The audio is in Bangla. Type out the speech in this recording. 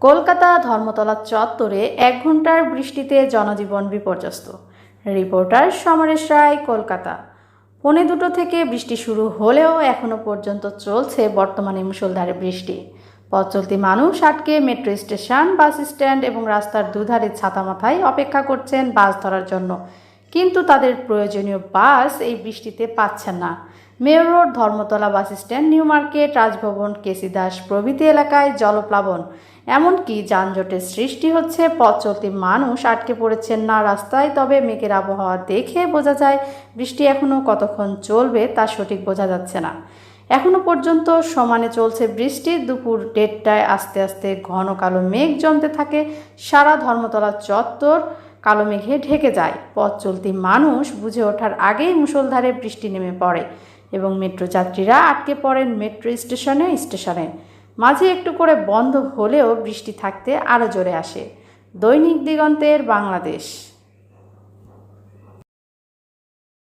কলকাতা ধর্মতলা চত্বরে এক ঘণ্টার বৃষ্টিতে জনজীবন বিপর্যস্ত। রিপোর্টার সমরেশ রায়, কলকাতা। পৌনে দুটো থেকে বৃষ্টি শুরু হলেও এখনও পর্যন্ত চলছে বর্তমানে মুষলধারে বৃষ্টি। পথ চলতি মানুষ আটকে মেট্রো স্টেশন, বাস স্ট্যান্ড এবং রাস্তার দুধারে ছাতা মাথায় অপেক্ষা করছেন বাস ধরার জন্য। কিন্তু তাদের প্রয়োজনীয় বাস এই বৃষ্টিতে পাচ্ছেন না। Mayo road, Dharmatala bus stand, new market, Raj Bhavan KC Das প্রভৃতি এলাকায় জলপ্লাবন। এমনকি যানজটের সৃষ্টি হচ্ছে, পথ চলতি মানুষ আটকে পড়েছেন না রাস্তায়, তবে মেঘের আবহাওয়া দেখে বোঝা যায় বৃষ্টি এখনও কতক্ষণ চলবে তা সঠিক বোঝা যাচ্ছে না। এখনও পর্যন্ত সমানে চলছে বৃষ্টি, দুপুর দেড়টায় আস্তে আস্তে ঘন কালো মেঘ জমতে থাকে, সারা ধর্মতলা চত্বর কালো মেঘে ঢেকে যায়। পথ চলতি মানুষ বুঝে ওঠার আগেই মুষলধারে বৃষ্টি নেমে পড়ে এবং মেট্রো যাত্রীরা আটকে পড়েন মেট্রো স্টেশনে স্টেশনে। মাঝে একটু করে বন্ধ হলেও বৃষ্টি থাকতে আরও জোরে আসে। দৈনিক দিগন্তের বাংলাদেশ।